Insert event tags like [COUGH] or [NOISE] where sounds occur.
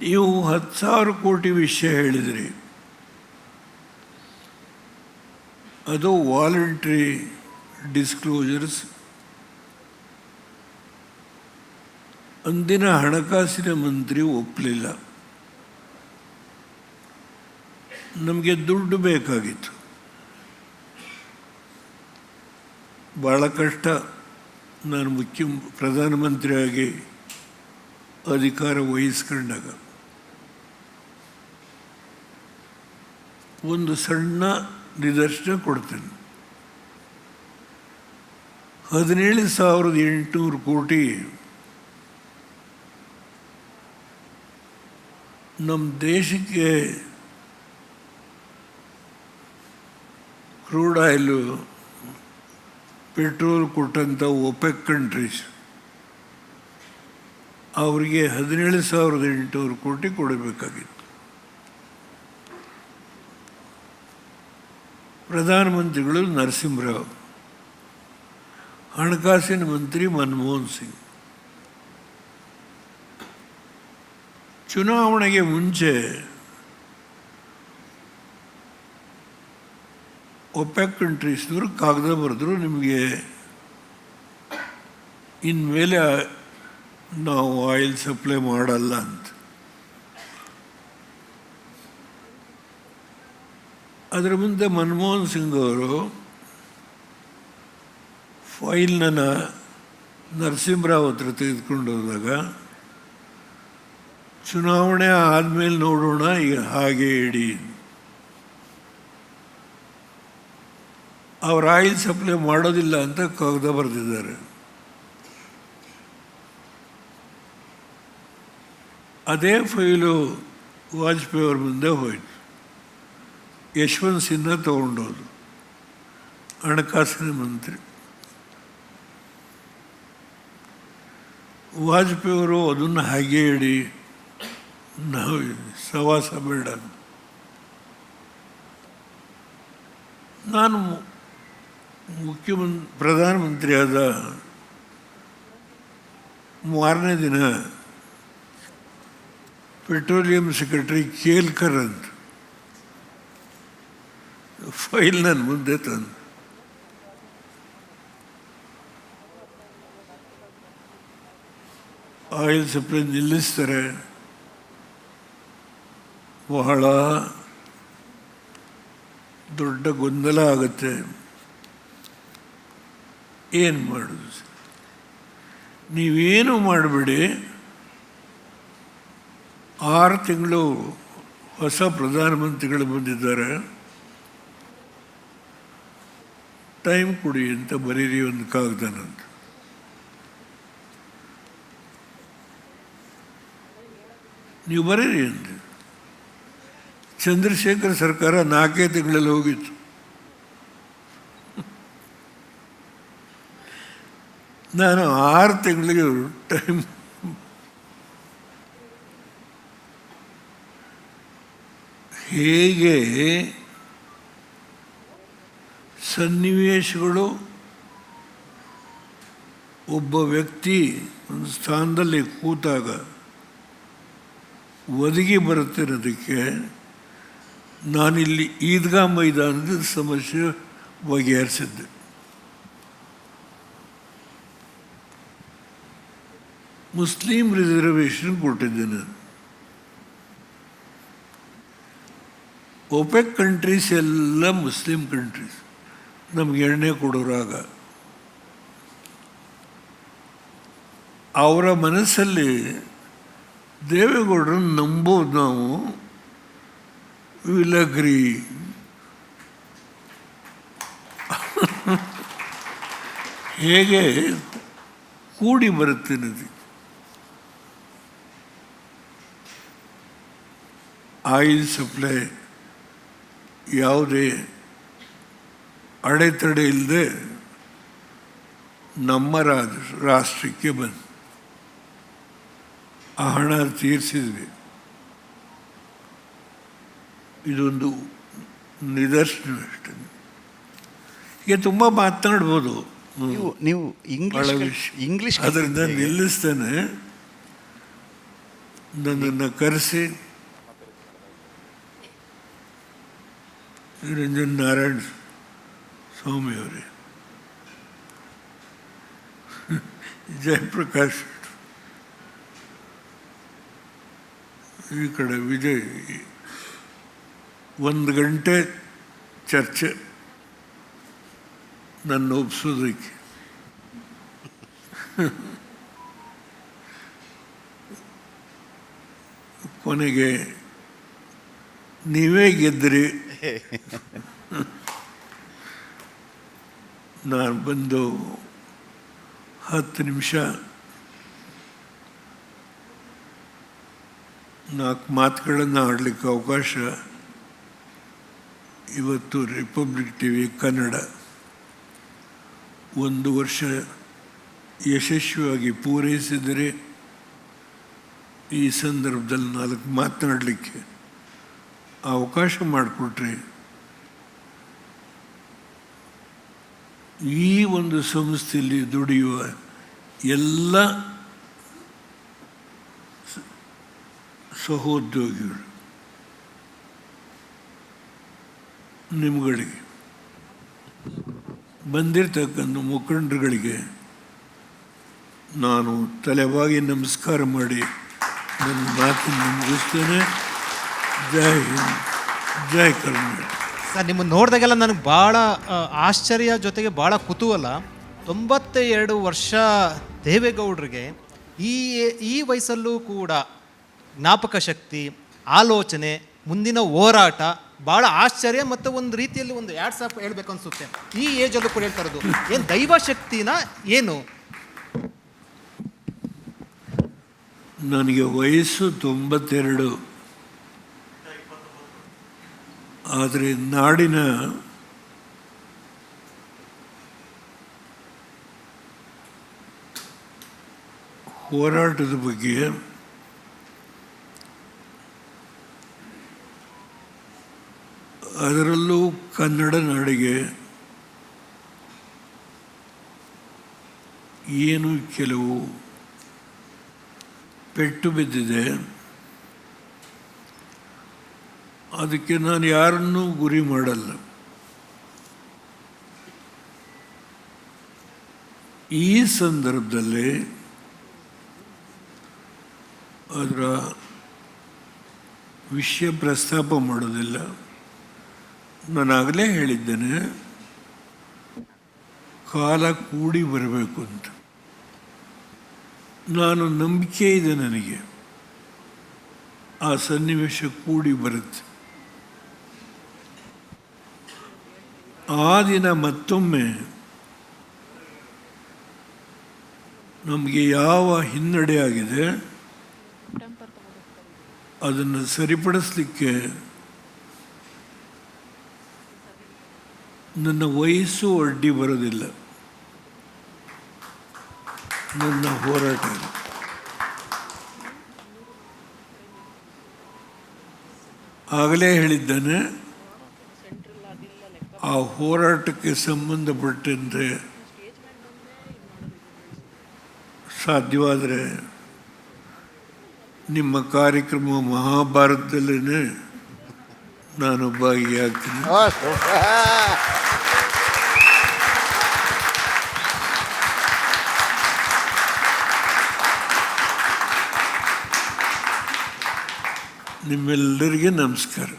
ನೀವು ಹತ್ತು ಸಾವಿರ ಕೋಟಿ ವಿಷಯ ಹೇಳಿದ್ರಿ. ಅದು ವಾಲಂಟ್ರಿ ಡಿಸ್ಕ್ಲೋಜರ್ಸ್. ಅಂದಿನ ಹಣಕಾಸಿನ ಮಂತ್ರಿ ಒಪ್ಪಲಿಲ್ಲ ನಮಗೆ ದುಡ್ಡು ಬೇಕಾಗಿತ್ತು. ಭಾಳ ಕಷ್ಟ. ನಾನು ಮುಖ್ಯ ಪ್ರಧಾನಮಂತ್ರಿಯಾಗಿ ಅಧಿಕಾರ ವಹಿಸ್ಕೊಂಡಾಗ. ಒಂದು ಸಣ್ಣ ನಿದರ್ಶನ ಕೊಡ್ತೇನೆ. ಹದಿನೇಳು ಸಾವಿರದ ಎಂಟುನೂರು ಕೋಟಿ ನಮ್ಮ ದೇಶಕ್ಕೆ ಕ್ರೂಡ್ ಆಯಿಲು, ಪೆಟ್ರೋಲ್ ಕೊಟ್ಟಂಥ ಒಪೆಕ್ ಕಂಟ್ರೀಸ್ ಅವರಿಗೆ ಹದಿನೇಳು ಸಾವಿರದ ಎಂಟುನೂರು ಕೋಟಿ ಕೊಡಬೇಕಾಗಿತ್ತು. ಪ್ರಧಾನಮಂತ್ರಿಗಳು ನರಸಿಂಹರಾವ್. ಹಣಕಾಸಿನ ಮಂತ್ರಿ ಮನಮೋಹನ್ ಸಿಂಗ್. ಚುನಾವಣೆಗೆ ಮುಂಚೆ ಒಪೆಕ್ ಕಂಟ್ರೀಸ್ನವರು ಕಾಗದ ಬರೆದ್ರು, ನಿಮಗೆ ಇನ್ಮೇಲೆ ನಾವು ಆಯಿಲ್ ಸಪ್ಲೈ ಮಾಡಲ್ಲ ಅಂತ. ಅದರ ಮುಂದೆ ಮನಮೋಹನ್ ಸಿಂಗ್ ಅವರು ಫೈಲ್ನ ನರಸಿಂಹರಾವ್ ಹತ್ರ ತೆಗೆದುಕೊಂಡು ಹೋದಾಗ, ಚುನಾವಣೆ ಆದಮೇಲೆ ನೋಡೋಣ ಈಗ ಹಾಗೆ ಇಡಿ ಅವ್ರು ಆಯಿಲ್ ಸಪ್ಲೈ ಮಾಡೋದಿಲ್ಲ ಅಂತ ಕಾಗದ ಬರೆದಿದ್ದಾರೆ. ಅದೇ ಫೈಲು ವಾಜಪೇಯಿ ಅವ್ರ ಮುಂದೆ ಹೋಯ್ತು. ಯಶವಂತ್ ಸಿನ್ಹಾ ತಗೊಂಡೋದು ಹಣಕಾಸಿನ ಮಂತ್ರಿ. ವಾಜಪೇಯಿ ಅವರು ಅದನ್ನು ಹಾಗೆ ಹೇಳಿ, ನಾವು ಸವಾಸ ಬೇಡ ನಾನು ಮುಖ್ಯಮಂತ್ರಿ ಪ್ರಧಾನಮಂತ್ರಿಯಾದ ಮಾರನೇ ದಿನ ಪೆಟ್ರೋಲಿಯಂ ಸೆಕ್ರೆಟರಿ ಕೇಲ್ಕರ್ ಅಂತ. ಫೈಲ್ ನನ್ನ ಮುಂದೆ ತಂದು. ಆಯಿಲ್ ಸಪ್ಲೈ ನಿಲ್ಲಿಸ್ತಾರೆ. ಬಹಳ ದೊಡ್ಡ ಗೊಂದಲ ಆಗುತ್ತೆ. ಏನು ಮಾಡೋದು? ನೀವೇನು ಮಾಡಬೇಡಿ. ಆರು ತಿಂಗಳು ಹೊಸ ಪ್ರಧಾನಮಂತ್ರಿಗಳು ಬಂದಿದ್ದಾರೆ. ಟೈಮ್ ಕೊಡಿ ಅಂತ ಬರೀರಿ ಒಂದು ಕಾಗದನಂತ ನೀವು ಬರೀರಿ ಅಂತ ಚಂದ್ರಶೇಖರ್ ಸರ್ಕಾರ ನಾಲ್ಕೇ ತಿಂಗಳಲ್ಲಿ ಹೋಗಿತ್ತು. ನಾನು ಆರು ತಿಂಗಳಿಗೆ ಟೈಮ್. ಹೇಗೆ ಸನ್ನಿವೇಶಗಳು ಒಬ್ಬ ವ್ಯಕ್ತಿ ಒಂದು ಸ್ಥಾನದಲ್ಲಿ ಕೂತಾಗ ಒದಗಿ ಬರುತ್ತಿರೋದಕ್ಕೆ ನಾನಿಲ್ಲಿ ಈದ್ಗಾ ಮೈದಾನದ ಸಮಸ್ಯೆ ಬಗೆಹರಿಸಿದ್ದೆ. ಮುಸ್ಲಿಂ ರಿಸರ್ವೇಷನ್ ಕೊಟ್ಟಿದ್ದೇನೆ. ನಾನು ಒಪೆಕ್ ಕಂಟ್ರೀಸ್ ಎಲ್ಲ ಮುಸ್ಲಿಂ ಕಂಟ್ರೀಸ್ ನಮ್ಗೆ ಎಣ್ಣೆ ಕೊಡೋರಾಗ ಅವರ ಮನಸ್ಸಲ್ಲಿ ದೇವೇಗೌಡರನ್ನು ನಂಬೋದು ನಾವು. ವಿಲಗ್ರಿ ಹೇಗೆ? ಕೂಡಿ ಬರುತ್ತೆ ನದಿ. ಆಯಿಲ್ ಸಪ್ಲೈ ಯಾವುದೇ ಅಡೆತಡೆ ಇಲ್ಲದೆ ನಮ್ಮ ರಾಜ ರಾಷ್ಟ್ರಕ್ಕೆ ಬಂದು ಆ ಹಣ ತೀರಿಸಿದ್ವಿ. ಇದೊಂದು ನಿದರ್ಶನ ಅಷ್ಟೇ. ಈಗ ತುಂಬ ಮಾತನಾಡ್ಬೋದು. ನೀವು ಇಂಗ್ಲಿಷ್. ಇಂಗ್ಲಿಷ್ ಅದರಿಂದ ನಿಲ್ಲಿಸ್ತೇನೆ. ನನ್ನನ್ನು ಕರೆಸಿ. ರಂಜನ್ ನಾರಾಯಣ್ ಸ್ವಾಮಿಯವರೇ ಜಯಪ್ರಕಾಶ್ ಈ ಕಡೆ ವಿಜಯ್ ಒಂದು ಗಂಟೆ ಚರ್ಚೆ ನನ್ನ ಒಪ್ಸೋದಕ್ಕೆ. ಕೊನೆಗೆ ನೀವೇ ಗೆದ್ದಿರಿ. [LAUGHS] ನಾನು ಬಂದು ಹತ್ತು ನಿಮಿಷ ನಾಲ್ಕು ಮಾತುಗಳನ್ನು ಆಡಲಿಕ್ಕೆ ಅವಕಾಶ ಇವತ್ತು ರಿಪಬ್ಲಿಕ್ ಟಿ ವಿ ಕನ್ನಡ ಒಂದು ವರ್ಷ ಯಶಸ್ವಿಯಾಗಿ ಪೂರೈಸಿದರೆ ಈ ಸಂದರ್ಭದಲ್ಲಿ ನಾಲ್ಕು ಮಾತನಾಡಲಿಕ್ಕೆ ಅವಕಾಶ ಮಾಡಿಕೊಟ್ರೆ ಈ ಒಂದು ಸಂಸ್ಥೆಯಲ್ಲಿ ದುಡಿಯುವ ಎಲ್ಲ ಸಹೋದ್ಯೋಗಿಗಳು ನಿಮ್ಗಳಿಗೆ ಬಂದಿರತಕ್ಕಂಥ ಮುಖಂಡರುಗಳಿಗೆ ನಾನು ತಲೆಬಾಗಿ ನಮಸ್ಕಾರ ಮಾಡಿ ನನ್ನ ಮಾತನ್ನು ಮುಗಿಸ್ತೇನೆ. ಜೈ ಹಿಂದ್, ಜೈ ಕರ್ನಾಟಕ. ನಿಮ್ಮನ್ನು ನೋಡಿದಾಗೆಲ್ಲ ನನಗೆ ಭಾಳ ಆಶ್ಚರ್ಯ ಜೊತೆಗೆ ಭಾಳ ಕುತೂಹಲ. ತೊಂಬತ್ತ ಎರಡು ವರ್ಷ ದೇವೇಗೌಡರಿಗೆ ಈ ಈ ವಯಸ್ಸಲ್ಲೂ ಕೂಡ ಜ್ಞಾಪಕ ಶಕ್ತಿ, ಆಲೋಚನೆ, ಮುಂದಿನ ಹೋರಾಟ ಭಾಳ ಆಶ್ಚರ್ಯ ಮತ್ತು ಒಂದು ರೀತಿಯಲ್ಲಿ ಒಂದು ಎರಡು ಆಫ್ ಹೇಳ್ಬೇಕು ಅನಿಸುತ್ತೆ. ಈ ಏಜಲ್ಲೂ ಕೂಡ ಹೇಳ್ತಾ ಏನು ದೈವ ಶಕ್ತಿನ ಏನು? ನನಗೆ ವಯಸ್ಸು ತೊಂಬತ್ತೆರಡು. ಆದರೆ ನಾಡಿನ ಹೋರಾಟದ ಬಗ್ಗೆ ಅದರಲ್ಲೂ ಕನ್ನಡ ನಾಡಿಗೆ ಏನು ಕೆಲವು ಪೆಟ್ಟು ಬಿದ್ದಿದೆ. ಅದಕ್ಕೆ ನಾನು ಯಾರನ್ನೂ ಗುರಿ ಮಾಡಲ್ಲ. ಈ ಸಂದರ್ಭದಲ್ಲಿ ಅದರ ವಿಷಯ ಪ್ರಸ್ತಾಪ ಮಾಡೋದಿಲ್ಲ. ನಾನು ಆಗಲೇ ಹೇಳಿದ್ದೇನೆ, ಕಾಲ ಕೂಡಿ ಬರಬೇಕು ಅಂತ. ನಾನು ನಂಬಿಕೆ ಇದೆ ನನಗೆ. ಆ ಸನ್ನಿವೇಶ ಕೂಡಿ ಬರುತ್ತೆ. ಆ ದಿನ ಮತ್ತೊಮ್ಮೆ ನಮಗೆ ಯಾವ ಹಿನ್ನಡೆ ಆಗಿದೆ ಅದನ್ನು ಸರಿಪಡಿಸಲಿಕ್ಕೆ ನನ್ನ ವಯಸ್ಸು ಅಡ್ಡಿ ಬರೋದಿಲ್ಲ ನನ್ನ ಹೋರಾಟ. ಆಗಲೇ ಹೇಳಿದ್ದಾನೆ ಆ ಹೋರಾಟಕ್ಕೆ ಸಂಬಂಧಪಟ್ಟಂತೆ ಸಾಧ್ಯವಾದರೆ ನಿಮ್ಮ ಕಾರ್ಯಕ್ರಮ ಮಹಾಭಾರತದಲ್ಲೇ ನಾನು ಭಾಗಿಯಾಗ್ತೀನಿ ನಿಮ್ಮೆಲ್ಲರಿಗೆ ನಮಸ್ಕಾರ.